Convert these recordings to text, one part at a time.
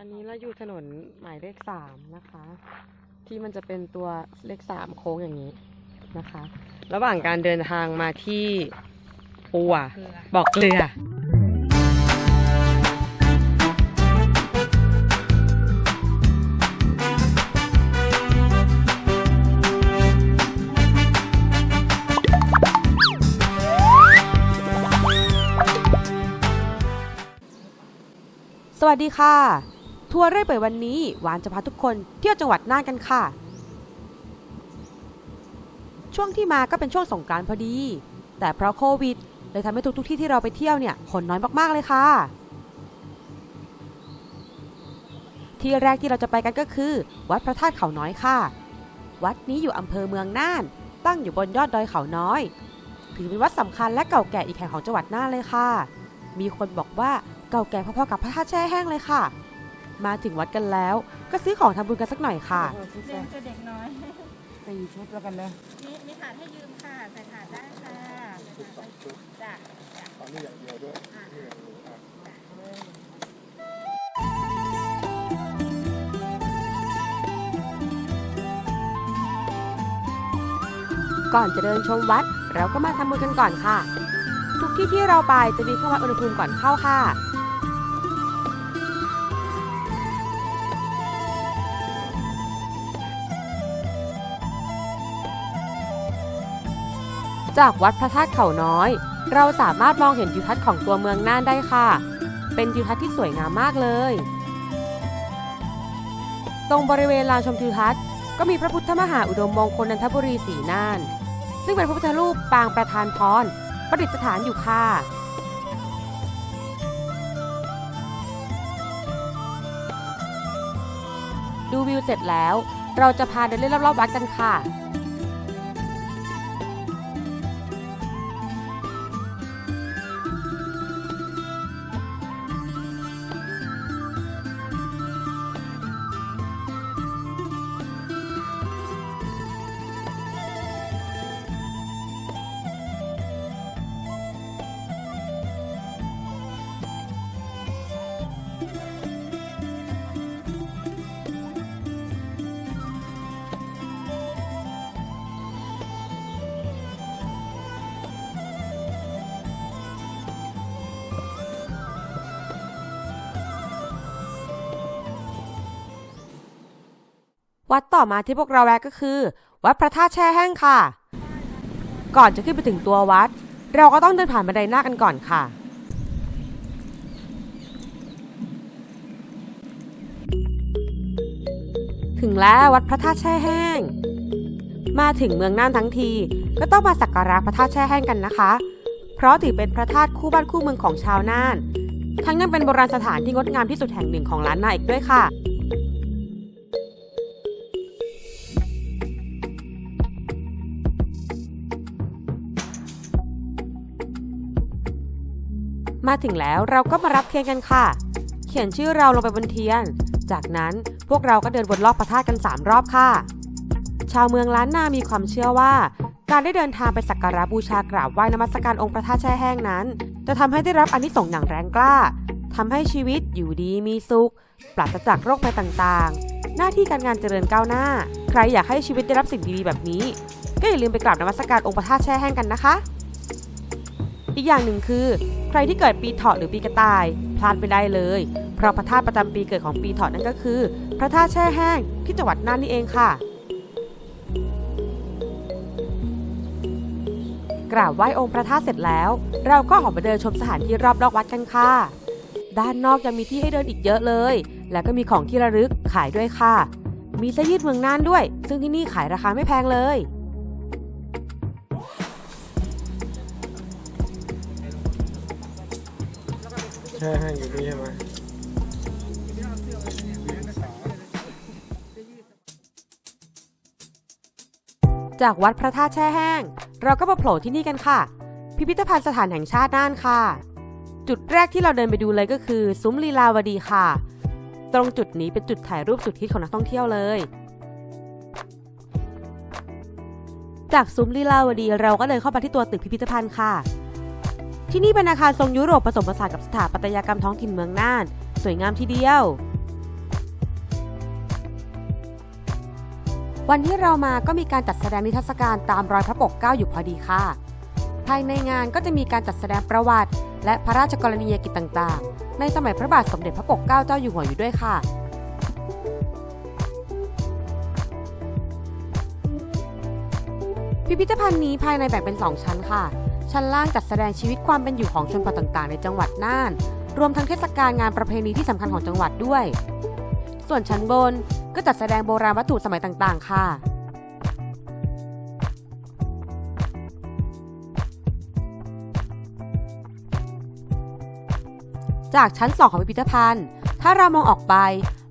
อนนี้เราอยู่ถนนหมายเลขสามนะคะ ที่มันจะเป็นตัวเลขสามโค้งอย่างนี้นะคะ ระหว่างการเดินทางมาที่ปัวบอกเกลือสวัสดีค่ะ ทัวร์เรื่อยเปิดวันนี้หวานจะพาทุกคนเที่ยวจังหวัดน่านกันค่ะ ช่วงที่มาก็เป็นช่วงสงกรานต์พอดี แต่เพราะโควิด เลยทำให้ทุกๆที่ที่เราไปเที่ยวเนี่ยคนน้อยมากๆเลยค่ะ ที่แรกที่เราจะไปกันก็คือ วัดพระธาตุเขาน้อยค่ะ วัดนี้อยู่อำเภอเมืองน่าน ตั้งอยู่บนยอดดอยเขาน้อย ถือเป็นวัดสำคัญและเก่าแก่อีกแห่งของจังหวัดน่านเลยค่ะ มีคนบอกว่าเก่าแก่พอๆกับพระธาตุแช่แห้งเลยค่ะ มาถึงวัดกันแล้ว ก็ซื้อของทำบุญกันสักหน่อยค่ะเล่นกับเด็กน้อย สี่ชุดแล้วกันนะมีมีถาดให้ยืมค่ะใส่ถาดได้ค่ะจ้ะตอนนี้อย่างเดียวด้วยอะนี่อย่างเดียวอะก่อนจะเดินชมวัด เราก็มาทำบุญกันก่อนค่ะ ทุกที่ที่เราไปจะมีเครื่องวัดอุณหภูมิก่อนเข้าค่ะ จากวัดพระธาตุเขาน้อย เราสามารถมองเห็นทิวทัศน์ของตัวเมืองน่านได้ค่ะ เป็นทิวทัศน์ที่สวยงามมากเลย ตรงบริเวณลานชมทิวทัศน์ก็มีพระพุทธมหาอุดมมงคลนันทบุรีสีน่าน ซึ่งเป็นพระพุทธรูปปางประธานพรประดิษฐานอยู่ค่ะดูวิวเสร็จแล้ว เราจะพาเดินเล่นรอบๆวัดกันค่ะ วัดต่อมาที่พวกเราแวะก็คือ วัดพระธาตุแช่แห้งค่ะ ก่อนจะขึ้นไปถึงตัววัด เราก็ต้องเดินผ่านบันไดหน้ากันก่อนค่ะ ถึงแล้ววัดพระธาตุแช่แห้ง มาถึงเมืองน่านทั้งที ก็ต้องมาสักการะพระธาตุแช่แห้งกันนะคะ เพราะถือเป็นพระธาตุคู่บ้านคู่เมืองของชาวน่าน ทั้งยังเป็นโบราณสถานที่งดงามที่สุดแห่งหนึ่งของล้านนาอีกด้วยค่ะ มาถึงแล้วเราก็มารับเทียนกันค่ะ เขียนชื่อเราลงไปบนเทียน จากนั้นพวกเราก็เดินวนรอบพระธาตุกัน 3 รอบค่ะ ชาวเมืองล้านนามีความเชื่อว่า การได้เดินทางไปสักการะบูชากราบไหว้นมัสการองค์พระธาตุแช่แห้งนั้น จะทำให้ได้รับอานิสงส์อย่างแรงกล้าทำให้ชีวิตอยู่ดีมีสุข ปราศจากโรคภัยต่างๆ หน้าที่การงานเจริญก้าวหน้า ใครอยากให้ชีวิตได้รับสิ่งดีๆแบบนี้ ก็อย่าลืมไปกราบนมัสการองค์พระธาตุแช่แห้งกันนะคะ อีกอย่างหนึ่งคือ ใครที่เกิดปีเถาะหรือปีกระต่าย พลาดไม่ได้เลย เพราะพระธาตุประจำปีเกิดของปีเถาะนั่นก็คือ พระธาตุแช่แห้งที่จังหวัดน่านนี่เองค่ะ กราบไหว้องค์พระธาตุเสร็จแล้ว เราก็ออกมาเดินชมสถานที่รอบนอกวัดกันค่ะ ด้านนอกยังมีที่ให้เดินอีกเยอะเลย แล้วก็มีของที่ระลึกขายด้วยค่ะ มีเสื้อยืดเมืองน่านด้วย ซึ่งที่นี่ขายราคาไม่แพงเลย แช่แห้อยู่นี่ใช่ไหมจากวัดพระธาตุแช่แห้ง เราก็มาโผล่ที่นี่กันค่ะ พิพิธภัณฑ์สถานแห่งชาติน่านค่ะ จุดแรกที่เราเดินไปดูเลยก็คือซุ้มลีลาวดีค่ะ ตรงจุดนี้เป็นจุดถ่ายรูปสุดฮิตของนักท่องเที่ยวเลย จากซุ้มลีลาวดีเราก็เดินเข้าไปที่ตัวตึกพิพิธภัณฑ์ค่ะ ที่นี่เป็นอาคารทรงยุโรปผสมผสานกับสถาปัตยกรรมท้องถิ่นเมืองน่าน สวยงามทีเดียว วันที่เรามาก็มีการจัดแสดงนิทรรศการตามรอยพระปกเก้าอยู่พอดีค่ะ ภายในงานก็จะมีการจัดแสดงประวัติ และพระราชกรณียกิจต่างๆ ในสมัยพระบาทสมเด็จพระปกเก้าเจ้าอยู่หัวอยู่ด้วยค่ะพิพิธภัณฑ์นี้ภายในแบ่งเป็น 2 ชั้นค่ะ ชั้นล่างจัดแสดงชีวิตความเป็นอยู่ของชนเผ่าต่างๆ ในจังหวัดน่าน รวมทั้งเทศกาลงานประเพณีที่สำคัญของจังหวัดด้วย ส่วนชั้นบนก็จัดแสดงโบราณวัตถุสมัยต่างๆ ค่ะจากชั้น 2 ของพิพิธภัณฑ์ ถ้าเรามองออกไป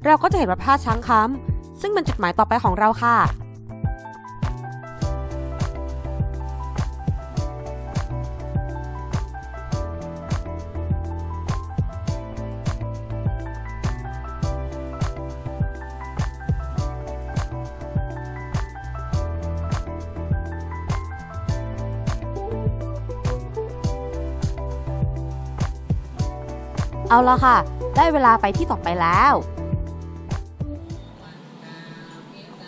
เราก็จะเห็นพระธาตุช้างคำซึ่งเป็นจุดหมายต่อไปของเราค่ะ เอาละค่ะ ได้เวลาไปที่ต่อไปแล้ว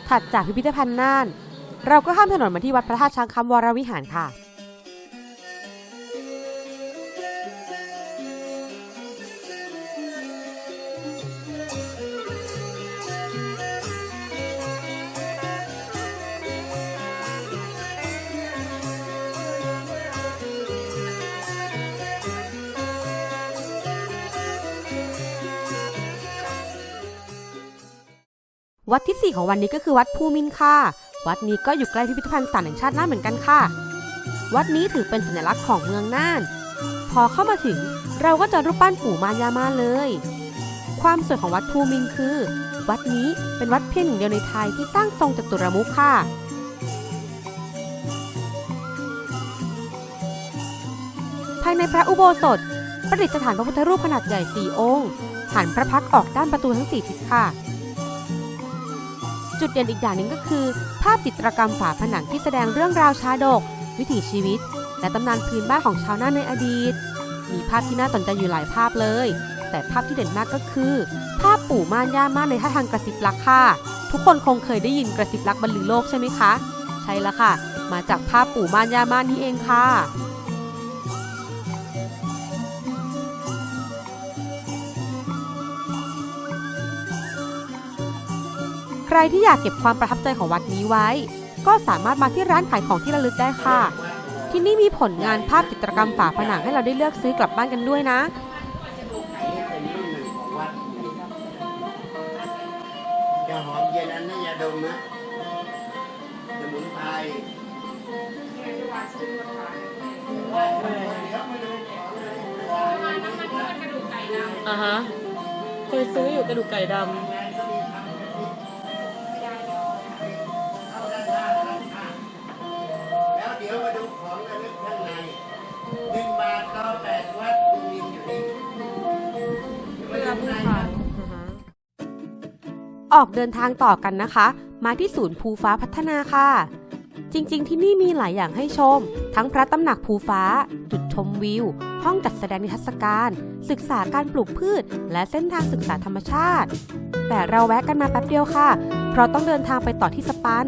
ถัดจากพิพิธภัณฑ์น่าน เราก็ข้ามถนนมาที่วัดพระธาตุช้างคำวรวิหารค่ะ วัดที่ 4 ของวันนี้ก็คือวัดภูมินค่ะ วัดนี้ก็อยู่ใกล้พิพิธภัณฑ์สถานแห่งชาติน่านเหมือนกันค่ะ วัดนี้ถือเป็นสัญลักษณ์ของเมืองน่าน พอเข้ามาถึงเราก็จะรูปปั้นปู่มารยามาเลย ความสวยของวัดภูมินคือ วัดนี้เป็นวัดเพียงหนึ่งเดียวในไทยที่สร้างทรงจัตุรมุขค่ะภายในพระอุโบสถประดิษฐานพระพุทธรูปขนาดใหญ่สี่องค์ หันพระพักออกด้านประตูทั้งสี่ทิศค่ะ จุดเด่นอีกอย่างหนึ่งก็คือ ภาพจิตรกรรมฝาผนังที่แสดงเรื่องราวชาดก วิถีชีวิต และตำนานพื้นบ้านของชาวน่านในอดีต มีภาพที่น่าสนใจอยู่หลายภาพเลย แต่ภาพที่เด่นมากก็คือ ภาพปู่ม่านย่าม่านในท่าทางกระซิบรักค่ะ ทุกคนคงเคยได้ยินกระซิบรักบรรลือโลกใช่ไหมคะ ใช่แล้วค่ะ มาจากภาพปู่ม่านย่าม่านนี่เองค่ะ ใครที่อยากเก็บความประทับใจของวัดนี้ไว้ ก็สามารถมาที่ร้านขายของที่ระลึกได้ค่ะ ที่นี่มีผลงานภาพจิตรกรรมฝาผนังให้เราได้เลือกซื้อกลับบ้านกันด้วยนะ จะหอมเย็นอันนั้นยาดมนะสมุนไพรอ่าฮะเคยซื้ออยู่กระดูกไก่ดแออกเดินทางต่อกันนะคะ มาที่ศูนย์ภูฟ้าพัฒนาค่ะ จริงๆ ที่นี่มีหลายอย่างให้ชม ทั้งพระตำหนักภูฟ้า จุดชมวิว ห้องจัดแสดงนิทรรศการ ศึกษาการปลูกพืช และเส้นทางศึกษาธรรมชาติ แต่เราแวะกันมาแป๊บเดียวค่ะ เพราะต้องเดินทางไปต่อที่สปัน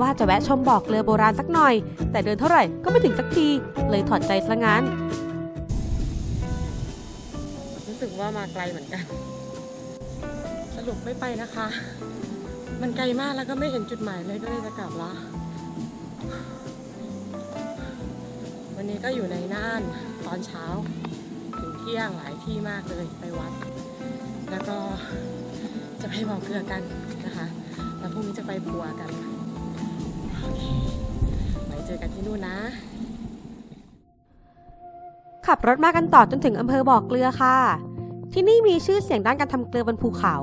ว่าจะแวะชมบอกเรือโบราณสักหน่อย แต่เดินเท่าไหร่ก็ไม่ถึงสักที เลยถอดใจซะงั้น รู้สึกว่ามาไกลเหมือนกัน รุปไม่ไปนะคะ มันไกลมากแล้วก็ไม่เห็นจุดหมายเลยก็เลยจะกลับละวันนี้ก็อยู่ในน่านตอนเช้า ถึงเที่ยงหลายที่มากเลยไปวัด แล้วก็จะไปบอกเกลือกันนะคะ แล้วพรุ่งนี้จะไปปัวกันโอเคไว้เจอกันที่นู่นนะขับรถมากันต่อจนถึงอำเภอบ่อเกลือค่ะ ที่นี่มีชื่อเสียงด้านการทำเกลือบนภูเขา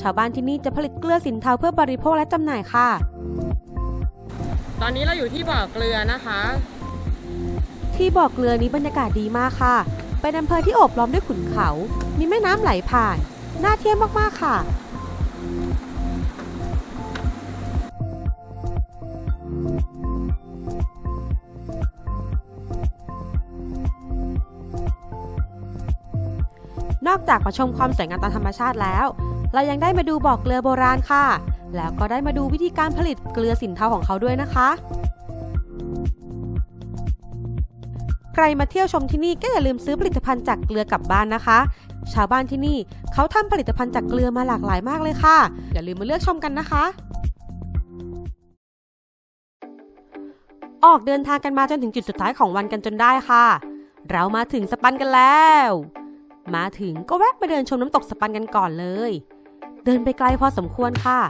ชาวบ้านที่นี่จะผลิตเกลือสินเทาเพื่อบริโภคและจำหน่ายค่ะ ตอนนี้เราอยู่ที่บ่อเกลือนะคะ ที่บ่อเกลือนี้บรรยากาศดีมากค่ะ เป็นอำเภอที่โอบล้อมด้วยขุนเขา มีแม่น้ำไหลผ่าน น่าเที่ยวมากๆค่ะนอกจากมาชมความสวยงามตามธรรมชาติแล้ว เรายังได้มาดูบ่อเกลือโบราณค่ะ แล้วก็ได้มาดูวิธีการผลิตเกลือสินเทาของเขาด้วยนะคะ ใครมาเที่ยวชมที่นี่ก็อย่าลืมซื้อผลิตภัณฑ์จากเกลือกลับบ้านนะคะ ชาวบ้านที่นี่เขาทำผลิตภัณฑ์จากเกลือมาหลากหลายมากเลยค่ะ อย่าลืมมาเลือกชมกันนะคะ ออกเดินทางกันมาจนถึงจุดสุดท้ายของวันกันจนได้ค่ะ เรามาถึงสปันกันแล้วมาถึงก็แวะไปเดินชมน้ำตกสปันกันก่อนเลย เดินไปไกลพอสมควรค่ะ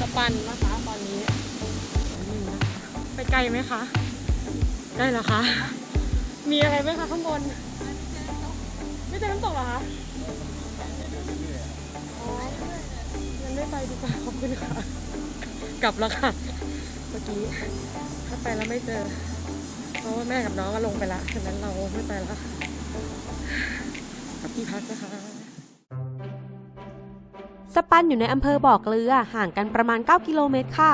สปันนะคะตอนนี้ ไปไกลไหมคะใกล้แล้วคะ มีอะไรไหมคะข้างบน ไม่เจอน้ำตกเหรอคะ ไม่ไปดีกว่าขอบคุณค่ะ กลับแล้วค่ะ เมื่อกี้ถ้าไปแล้วไม่เจอ เพราะว่าแม่กับน้องก็ลงไปละฉะนั้นเราไม่ไปแล้วค่ะกลับที่พักนะคะสปันอยู่ในอำเภอบ่อเกลือห่างกันประมาณ 9 กิโลเมตรค่ะ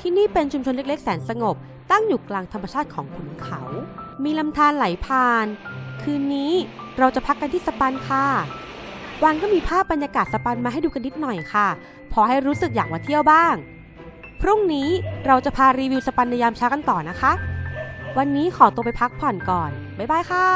ที่นี่เป็นชุมชนเล็ก ๆ แสนสงบ ตั้งอยู่กลางธรรมชาติของขุนเขา มีลำธารไหลผ่าน คืนนี้เราจะพักกันที่สปันค่ะ วานก็มีภาพบรรยากาศสปันมาให้ดูกันนิดหน่อยค่ะ พอให้รู้สึกอยากมาเที่ยวบ้าง พรุ่งนี้เราจะพารีวิวสปันในยามเช้ากันต่อนะคะ วันนี้ขอตัวไปพักผ่อนก่อน บ๊ายบายค่ะ